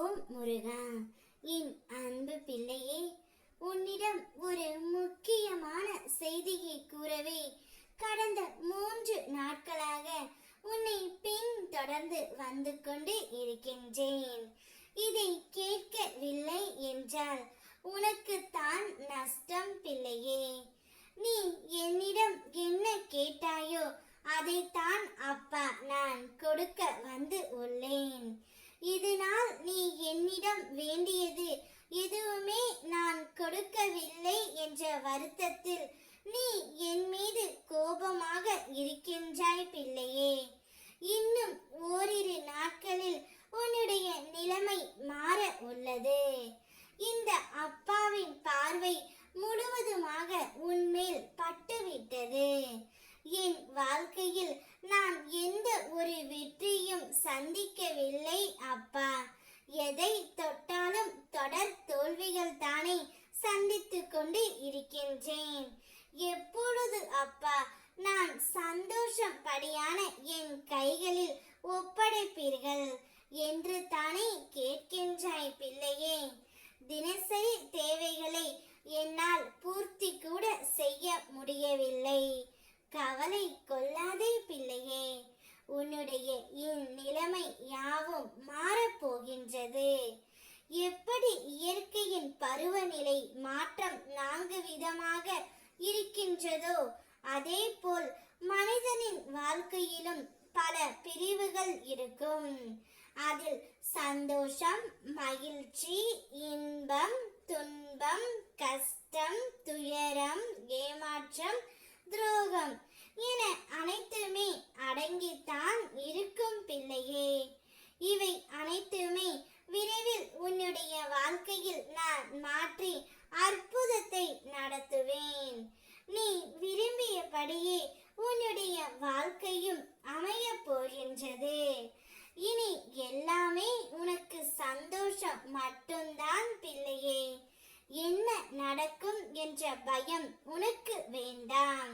ஓம் முருகா என் அன்பு பிள்ளையே உன்னிடம் ஒரு முக்கியமான செய்தியை கூறவே கடந்த மூன்று நாட்களாக உன்னை பின் தொடர்ந்து வந்து கொண்டு இருக்கின்றேன். இதை கேட்கவில்லை என்றால் உனக்கு தான் நஷ்டம் பிள்ளையே. நீ என்னிடம் என்ன கேட்டாயோ அதைத்தான் அப்பா நான் கொடுக்க வந்து உள்ளேன். இதனால் நீ என்னிடம் வேண்டியது எதுவுமே நான் கொடுக்கவில்லை என்ற வருத்தத்தில் நீ என் மீது கோபமாக இருக்கின்றாய் பிள்ளையே. இன்னும் தானே சந்தித்துக் கொண்டு இருக்கின்றேன். எப்பொழுது அப்பா நான் சந்தோஷம் படியான என் கைகளில் ஒப்படைப்பீர்கள் என்று தானே கேட்கின்றாய் பிள்ளையே. தினசரி தேவைகளை என்னால் பூர்த்தி கூட செய்ய முடியவில்லை. கவலை கொள்ள எப்படி இயற்கையின் பருவநிலை மாற்றம் நான்கு விதமாக இருக்கின்றதோ அதே போல் மனிதனின் வாழ்க்கையிலும் பல பிரிவுகள் இருக்கும். அதில் சந்தோஷம் மகிழ்ச்சி இன்பம் துன்பம் கஷ்டம் துயரம் ஏமாற்றம் துரோகம் என அனைத்துமே அடங்கித்தான் இருக்கும் பிள்ளையே. இவை அனைத்து பயம் உனக்கு வேண்டாம்.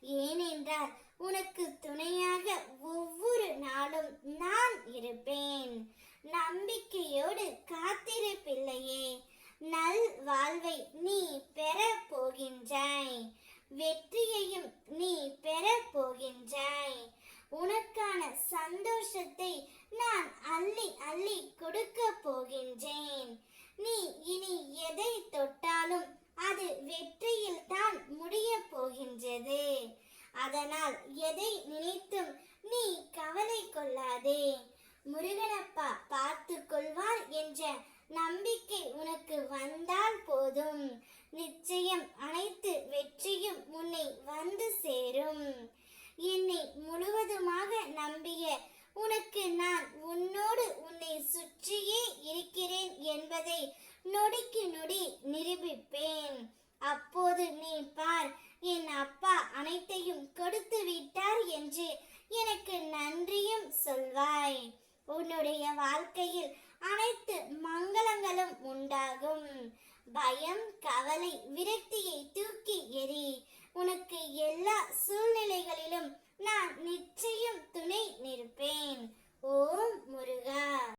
ஏனென்றால் உனக்கு துணையாக ஒவ்வொரு நாளும் நான் இருப்பேன். நம்பிக்கையோடு காத்திரு பிள்ளையே நல் வாழ்வை நீ பெற போகின்றாய். வெற்றியையும் நீ பெற போகின்றாய். உனக்கான சந்தோஷத்தை நான் அள்ளி அள்ளி கொடுக்க போகின்றேன். நீ இனி எதை தொட்டு எதை நினைத்தும் நீ கவலை கொள்ளாதே. முருகனப்பா பார்த்து கொள்வார் என்ற நம்பிக்கை உனக்கு வந்தால் போதும். நிச்சயம் அனைத்து வெற்றியும் உன்னை வந்து சேரும். என்னை முழுவதுமாக நம்பிய உனக்கு நான் உன்னோடு உன்னை சுற்றியே இருக்கிறேன் என்பதை நொடிக்கு நொடி நிரூபிப்பேன். அப்போது நீ பார் என் அப்பா அனைத்தையும் கொடுத்து பயம் கவலை விரக்தியை தூக்கி எறி உனக்கு எல்லா சு